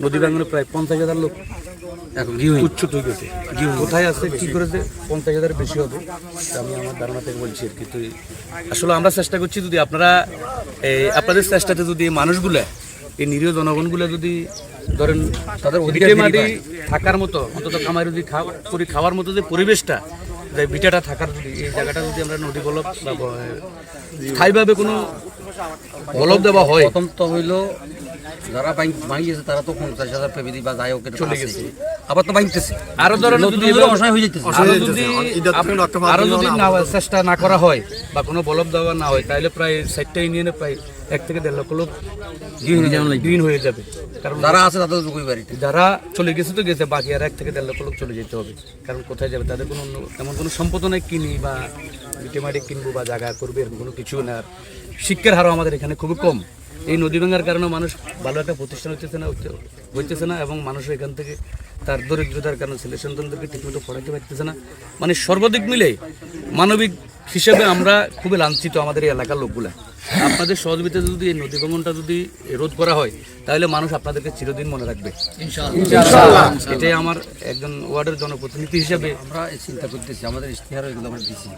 নদী ভাঙনে প্রায় পঞ্চাশ হাজার লোক এখন হয়ে গেছে। কোথায় আছে? কি করেছে? পঞ্চাশ হাজার বেশি হবে। আমি আমার ধারণা থেকে বলছি আর কি। তো এই- আসলে আমরা চেষ্টা করছি যদি আপনারা এই, আপনাদের চেষ্টাতে যদি মানুষগুলা এই নিরীহ জনগণগুলা যদি ধরেন তাদের অধিকার মাটি থাকার মতো অন্তত কামাই যদি করে খাওয়ার মতো যে পরিবেশটা যে বিটাটা থাকার যদি এই জায়গাটা যদি আমরা নদী বলব বা স্থায়ীভাবে কোনো বলব দেওয়া হয়। প্রথম তো হইল যারা ভাঙিয়েছে তারা তো পঞ্চাশ হাজার পেবে বা যাই হোক চলে গেছে। আবার তো ভাঙতেছে। আরও ধরেন যদি অসহায় হয়ে যেতেছে আরও যদি আরও যদি না চেষ্টা না করা হয় বা কোনো বলব দেওয়া না হয় তাহলে প্রায় ষাটটা ইউনিয়নে প্রায় এক থেকে দেড় লক্ষ লোক হয়ে যাবে। কারণ যারা আছে তাদের বাড়িতে। যারা চলে গেছে তো গেছে বাকি আর এক থেকে দেড় লক্ষ লোক চলে যেতে হবে। কারণ কোথায় যাবে? তাদের কোনো এমন কোনো সম্পদ নাই কিনি বা কিনবো বা জায়গা করবে এরকম কোনো কিছু না। আর শিক্ষার হারও আমাদের এখানে খুবই কম। এই নদী ভাঙার কারণে মানুষ ভালো একটা প্রতিষ্ঠান হচ্ছে না হইতে- হইতেছে না এবং মানুষ এখান থেকে তার দরিদ্রতার কারণে ছেলে সন্তানদেরকে ঠিকমতো পড়াতে পারতেছে না। মানে সর্বাধিক মিলে মানবিক হিসেবে আমরা খুবই লাঞ্ছিত আমাদের এই এলাকার লোকগুলা। আপনাদের সহযোগিতা যদি এই নদী ভাঙনটা যদি রোধ করা হয় তাহলে মানুষ আপনাদেরকে চিরদিন মনে রাখবে। এটাই আমার একজন ওয়ার্ডের জনপ্রতিনিধি হিসেবে আমরা চিন্তা করতেছি আমাদের ইশতেহার এগুলো আমরা দিছি।